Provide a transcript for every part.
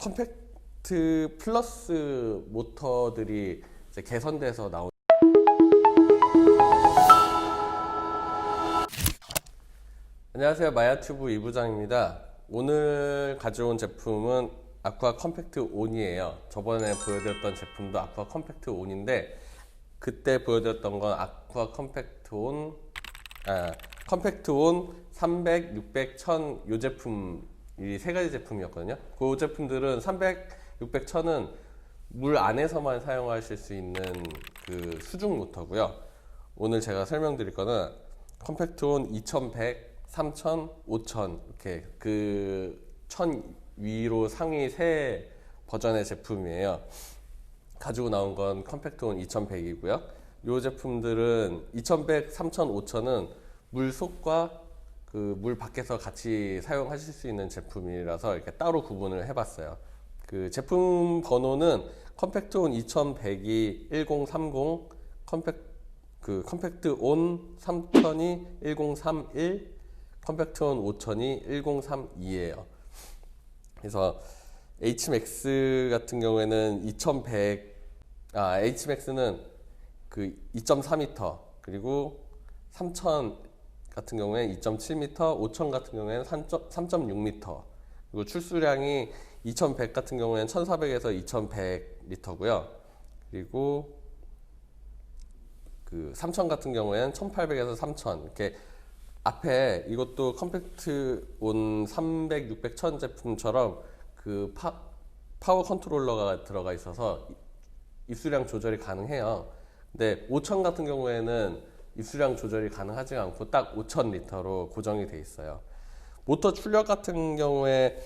컴팩트 플러스 모터들이 개선돼서 나온 안녕하세요. 마야튜브 이부장입니다. 오늘 가져온 제품은 아쿠아 컴팩트 온이에요. 저번에 보여드렸던 제품도 아쿠아 컴팩트 온인데 그때 보여드렸던 건 아쿠아 컴팩트 온 아, 컴팩트 온 300, 600, 1000이 제품 이 세 가지 제품이었거든요. 그 제품들은 300, 600, 1000은 물 안에서만 사용하실 수 있는 그 수중 모터고요. 오늘 제가 설명드릴 거는 컴팩트 온 2100, 3000, 5000 이렇게 그 1000 위로 상위 세 버전의 제품이에요. 가지고 나온 건 컴팩트온 2100이고요. 이 제품들은 2100, 3000, 5000은 물 속과 그 물 밖에서 같이 사용하실 수 있는 제품이라서 이렇게 따로 구분을 해봤어요. 그 제품 번호는 컴팩트온 2100이 1030, 컴팩 그 컴팩트온 3000이 1031, 컴팩트온 5000이 1032예요. 그래서 HMAX 같은 경우에는 2100, 아, HMAX는 그 2.4m, 그리고 3000 같은 경우에는 2.7m, 5000 같은 경우에는 3.6m, 그리고 출수량이 2100 같은 경우에는 1400에서 2100리터고요. 그리고 그 3000 같은 경우에는 1800에서 3000 이렇게 앞에 이것도 컴팩트 온 300, 600, 1000 제품처럼 그 파, 파워 컨트롤러가 들어가 있어서 입수량 조절이 가능해요. 근데 5000 같은 경우에는 입수량 조절이 가능하지 않고 딱 5000리터로 고정이 돼 있어요. 모터 출력 같은 경우에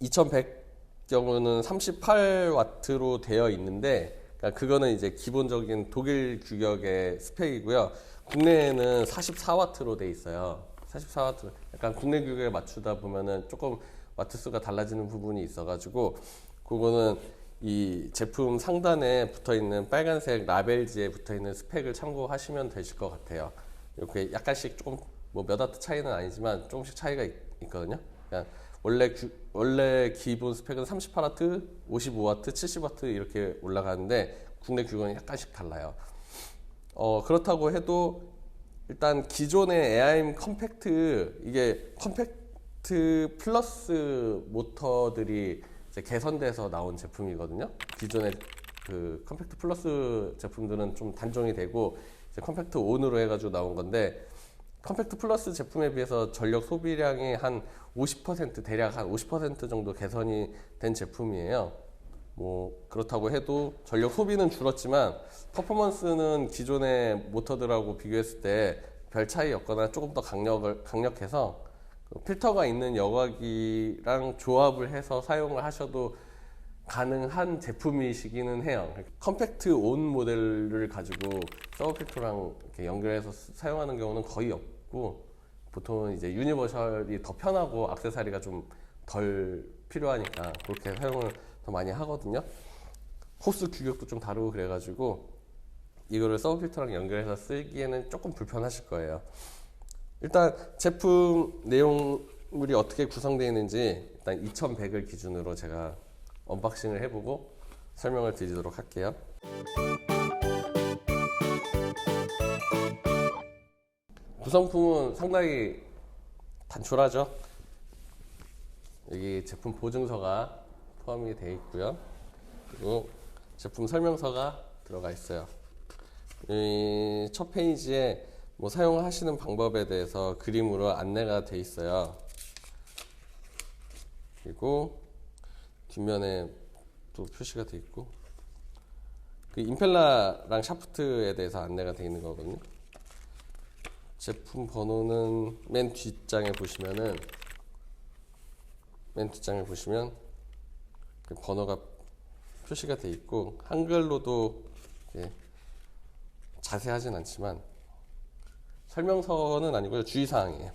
2100 경우는 38와트로 되어 있는데 그러니까 그거는 이제 기본적인 독일 규격의 스펙이고요. 국내에는 44와트로 돼 있어요. 44와트. 약간 국내 규격에 맞추다 보면은 조금 와트 수가 달라지는 부분이 있어가지고 그거는 이 제품 상단에 붙어 있는 빨간색 라벨지에 붙어 있는 스펙을 참고하시면 되실 것 같아요. 이렇게 약간씩 조금 뭐몇 와트 차이는 아니지만 조금씩 차이가 있, 거든요 그냥 원래 규, 원래 기본 스펙은 38와트, 55와트, 70와트 이렇게 올라가는데 국내 규격은 약간씩 달라요. 어, 그렇다고 해도 일단 기존의 에아임 컴팩트 이게 컴팩트 플러스 모터들이 이제 개선돼서 나온 제품이거든요. 기존의 그 컴팩트 플러스 제품들은 좀 단종이 되고 이제 컴팩트 온으로 해가지고 나온 건데 컴팩트 플러스 제품에 비해서 전력 소비량이 한 50% 대략 한 50% 정도 개선이 된 제품이에요. 뭐 그렇다고 해도 전력 소비는 줄었지만 퍼포먼스는 기존의 모터들하고 비교했을 때 별 차이 없거나 조금 더 강력을 강력해서 그 필터가 있는 여과기랑 조합을 해서 사용을 하셔도 가능한 제품이시기는 해요. 컴팩트 온 모델을 가지고 서버 필터랑 이렇게 연결해서 사용하는 경우는 거의 없고 보통은 이제 유니버셜이 더 편하고 악세사리가 좀 덜 필요하니까 그렇게 사용을 더 많이 하거든요. 호스 규격도 좀 다르고 그래가지고 이거를 서브 필터랑 연결해서 쓰기에는 조금 불편하실 거예요. 일단 제품 내용물이 어떻게 구성되어 있는지 일단 2100을 기준으로 제가 언박싱을 해보고 설명을 드리도록 할게요. 구성품은 상당히 단촐하죠. 여기 제품 보증서가 포함이 되어 있고요. 그리고 제품 설명서가 들어가 있어요. 이첫 페이지에 뭐 사용하시는 방법에 대해서 그림으로 안내가 돼 있어요. 그리고 뒷면에 또 표시가 돼 있고 그 임펠라랑 샤프트에 대해서 안내가 돼 있는 거거든요. 제품 번호는 맨 뒷장에 보시면은 맨 뒷장에 보시면 그 번호가 표시가 돼 있고 한글로도 자세하진 않지만 설명서는 아니고요 주의사항이에요.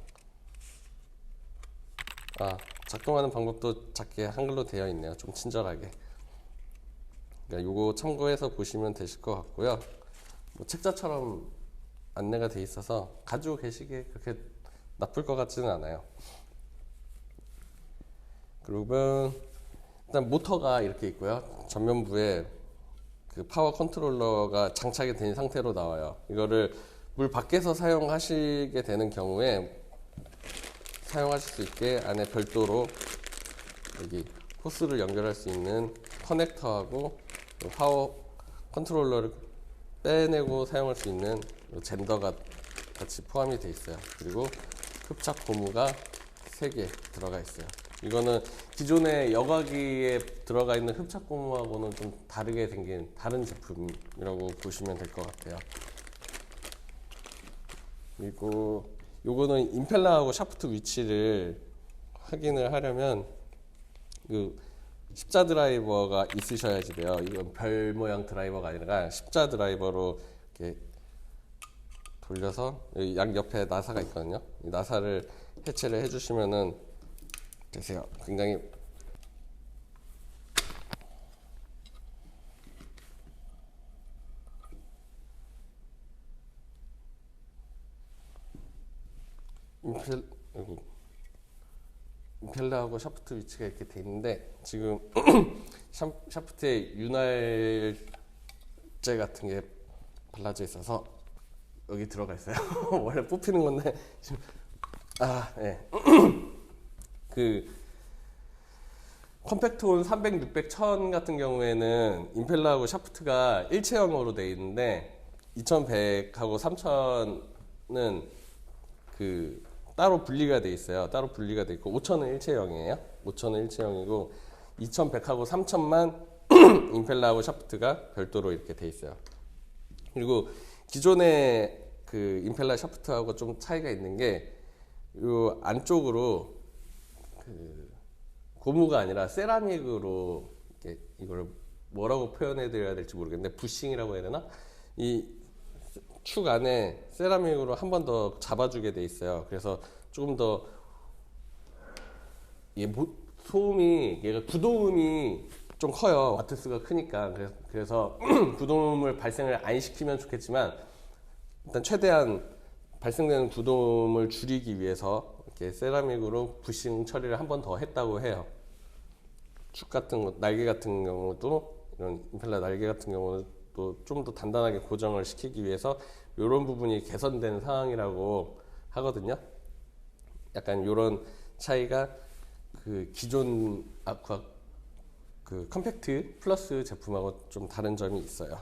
아 작동하는 방법도 작게 한글로 되어 있네요. 좀 친절하게. 그러니까 요거 참고해서 보시면 되실 것 같고요. 뭐 책자처럼 안내가 돼 있어서 가지고 계시기에 그렇게 나쁠 것 같지는 않아요. 그리고 일단 모터가 이렇게 있고요. 전면부에 그 파워 컨트롤러가 장착이 된 상태로 나와요. 이거를 물 밖에서 사용하시게 되는 경우에 사용하실 수 있게 안에 별도로 여기 호스를 연결할 수 있는 커넥터하고 요 파워 컨트롤러를 빼내고 사용할 수 있는 요 젠더가 같이 포함이 돼 있어요. 그리고 흡착 고무가 3개 들어가 있어요. 이거는 기존의 여과기에 들어가 있는 흡착 고무하고는 좀 다르게 생긴 다른 제품이라고 보시면 될 것 같아요. 그리고 요거는 임펠러하고 샤프트 위치를 확인을 하려면 그 십자 드라이버가 있으셔야지 돼요. 이건 별 모양 드라이버가 아니라 십자 드라이버로 이렇게 돌려서 양 옆에 나사가 있거든요. 이 나사를 해체를 해주시면은 되세요. 굉장히 임펠 아이고. 임펠러하고 샤프트 위치가 이렇게 돼 있는데 지금 샤, 샤프트에 윤활제 같은 게 발라져 있어서 여기 들어가 있어요. 원래 뽑히는 건데 지금 아 예. 그 컴팩트온 300, 600, 1000 같은 경우에는 임펠러하고 샤프트가 일체형으로 돼 있는데 2100하고 3000은 그 따로 분리가 돼 있어요. 따로 분리가 돼 있고 5000은 일체형이에요. 5000은 일체형이고 2100하고 3000만 임펠러하고 샤프트가 별도로 이렇게 돼 있어요. 그리고 기존의 그 임펠러 샤프트하고 좀 차이가 있는 게요 안쪽으로 그 고무가 아니라 세라믹으로 이렇게 이걸 뭐라고 표현해 드려야 될지 모르겠는데 부싱이라고 해야 되나? 이 축 안에 세라믹으로 한 번 더 잡아주게 돼 있어요. 그래서 조금 더 모- 소음이 얘가 구동음이 좀 커요. 와트수가 크니까 그래서, 구동음을 발생을 안 시키면 좋겠지만 일단 최대한 발생되는 구동음을 줄이기 위해서 이렇게 세라믹으로 부싱 처리를 한 번 더 했다고 해요. 축 같은 거, 날개 같은 경우도 이런 임펠러 날개 같은 경우는 또 좀 더 단단하게 고정을 시키기 위해서 이런 부분이 개선된 상황이라고 하거든요. 약간 이런 차이가 그 기존 아쿠아 그 컴팩트 플러스 제품하고 좀 다른 점이 있어요.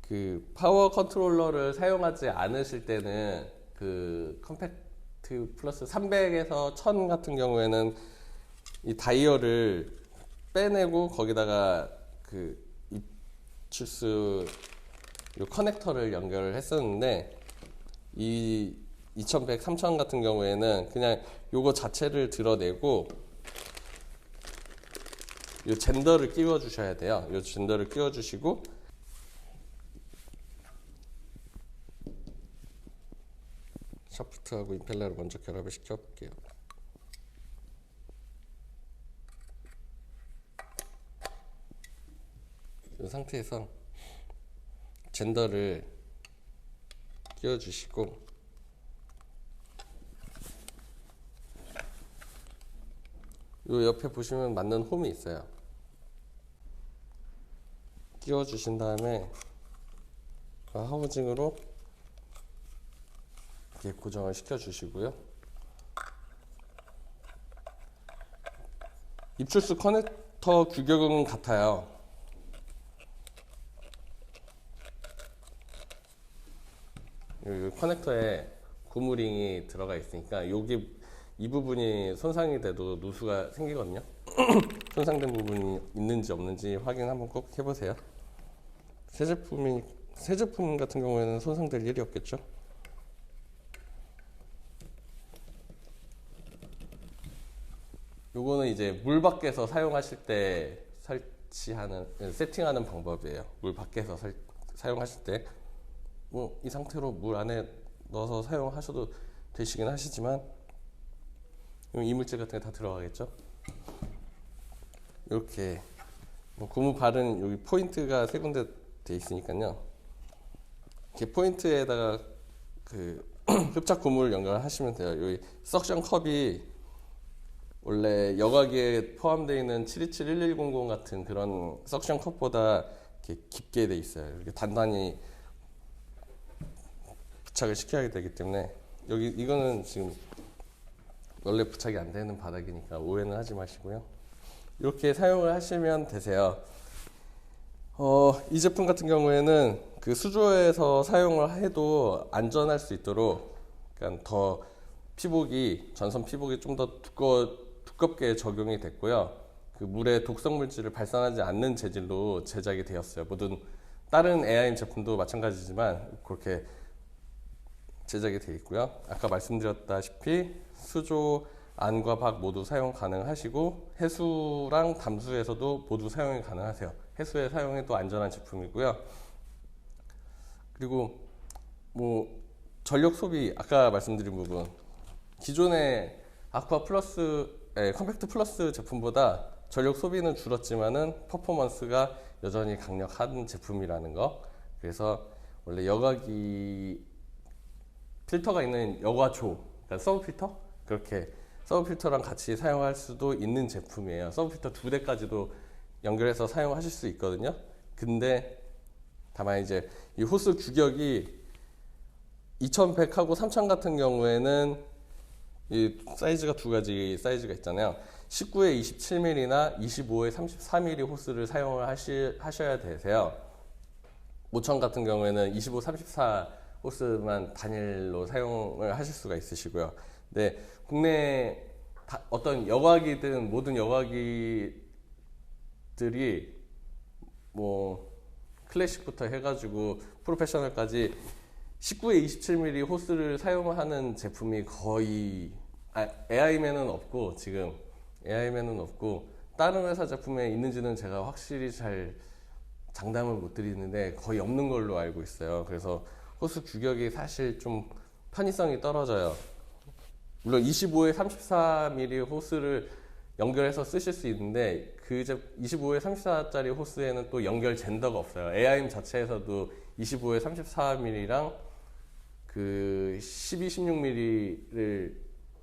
그 파워 컨트롤러를 사용하지 않으실 때는 그 컴팩트 플러스 300에서 1000 같은 경우에는 이 다이얼을 빼내고 거기다가 그 입출수 요 커넥터를 연결을 했었는데 이 2100, 3000 같은 경우에는 그냥 요거 자체를 드러내고 요 젠더를 끼워 주셔야 돼요. 요 젠더를 끼워 주시고 샤프트하고 임펠러를 먼저 결합을 시켜 볼게요. 상태에서 젠더를 끼워 주시고 요 옆에 보시면 맞는 홈이 있어요. 끼워 주신 다음에 그 하우징으로 이렇게 고정을 시켜 주시고요. 입출수 커넥터 규격은 같아요. 이 커넥터에 고무링이 들어가 있으니까 여기 이 부분이 손상이 돼도 누수가 생기거든요. 손상된 부분이 있는지 없는지 확인 한번 꼭 해보세요. 새 제품이 새 제품 같은 경우에는 손상될 일이 없겠죠. 요거는 이제 물 밖에서 사용하실 때 설치하는 세팅하는 방법이에요. 물 밖에서 설- 사용하실 때 뭐 이 상태로 물 안에 넣어서 사용하셔도 되시긴 하시지만 이물질 같은 게 다 들어가겠죠. 이렇게 뭐 고무 바른 여기 포인트가 세 군데 돼 있으니까요. 이렇게 포인트에다가 그 흡착 고무를 연결하시면 돼요. 여기 석션 컵이 원래 여과기에 포함되어 있는 727-1100 같은 그런 석션 컵보다 이렇게 깊게 돼 있어요. 이렇게 단단히 부착을 시켜야 되기 때문에 여기 이거는 지금 원래 부착이 안 되는 바닥이니까 오해는 하지 마시고요. 이렇게 사용을 하시면 되세요. 어, 이 제품 같은 경우에는 그 수조에서 사용을 해도 안전할 수 있도록 그러니까 더 피복이 전선 피복이 좀 더 두꺼 두껍게 적용이 됐고요. 그 물에 독성 물질을 발산하지 않는 재질로 제작이 되었어요. 모든 다른 AIM 제품도 마찬가지지만 그렇게 제작이 되어 있고요. 아까 말씀드렸다시피 수조 안과 밖 모두 사용 가능하시고 해수랑 담수에서도 모두 사용이 가능하세요. 해수에 사용해도 안전한 제품이고요. 그리고 뭐 전력 소비 아까 말씀드린 부분 기존의 아쿠아 플러스 에, 컴팩트 플러스 제품보다 전력 소비는 줄었지만은 퍼포먼스가 여전히 강력한 제품이라는 거. 그래서 원래 여과기 필터가 있는 여과조, 그러니까 서브 필터 그렇게 서브 필터랑 같이 사용할 수도 있는 제품이에요. 서브 필터 두 대까지도 연결해서 사용하실 수 있거든요. 근데 다만 이제 이 호스 규격이 2100하고 3000 같은 경우에는 이 사이즈가 두 가지 사이즈가 있잖아요. 19에 27mm나 25에 33mm 호스를 사용을 하시, 하셔야 되세요. 5000 같은 경우에는 25, 34 호스만 단일로 사용을 하실 수가 있으시고요. 근데 국내 다- 어떤 여과기든 모든 여과기들이 뭐 클래식부터 해가지고 프로페셔널까지 19에 27mm 호스를 사용하는 제품이 거의 아, AI맨은 없고 지금 AI맨은 없고 다른 회사 제품에 있는지는 제가 확실히 잘 장담을 못 드리는데 거의 없는 걸로 알고 있어요. 그래서 호스 규격이 사실 좀 편의성이 떨어져요. 물론 25에 34mm 호스를 연결해서 쓰실 수 있는데 그제 25에 34짜리 호스에는 또 연결 젠더가 없어요. AIM 자체에서도 25에 34mm랑 그 12, 16mm를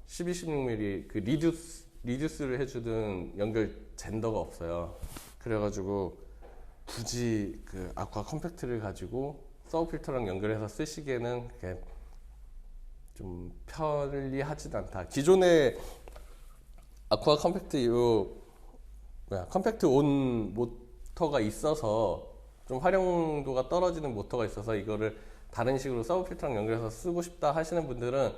12, 16mm 그 리듀스 리듀스를 해주는 연결 젠더가 없어요. 그래가지고 굳이 그 아쿠아 컴팩트를 가지고 서브 필터랑 연결해서 쓰시기에는 좀 편리하진 않다. 기존의 아쿠아 컴팩트 요 뭐야 컴팩트 온 모터가 있어서 좀 활용도가 떨어지는 모터가 있어서 이거를 다른 식으로 서브 필터랑 연결해서 쓰고 싶다 하시는 분들은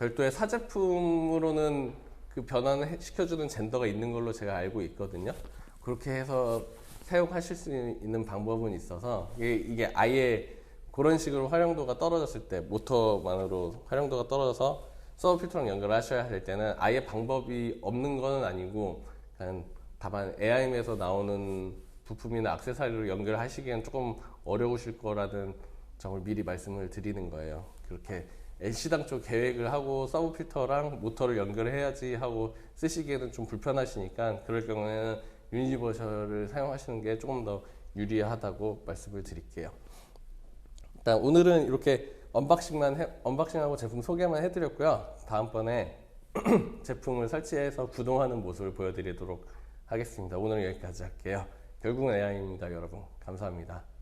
별도의 사제품으로는 그 변환을 해- 시켜주는 젠더가 있는 걸로 제가 알고 있거든요. 그렇게 해서 사용하실 수 있는 방법은 있어서 이게, 이게 아예 그런 식으로 활용도가 떨어졌을 때 모터만으로 활용도가 떨어져서 서브 필터랑 연결하셔야 할 때는 아예 방법이 없는 건 아니고 그냥 다만 AIM에서 나오는 부품이나 액세서리로 연결하시기엔 조금 어려우실 거라는 점을 미리 말씀을 드리는 거예요. 그렇게 LC당 쪽 계획을 하고 서브 필터랑 모터를 연결해야지 하고 쓰시기에는 좀 불편하시니까 그럴 경우에는 유니버셜을 사용하시는 게 조금 더 유리하다고 말씀을 드릴게요. 일단 오늘은 이렇게 언박싱만 해, 언박싱하고 제품 소개만 해드렸고요. 다음번에 제품을 설치해서 구동하는 모습을 보여드리도록 하겠습니다. 오늘은 여기까지 할게요. 결국은 AI입니다, 여러분. 감사합니다.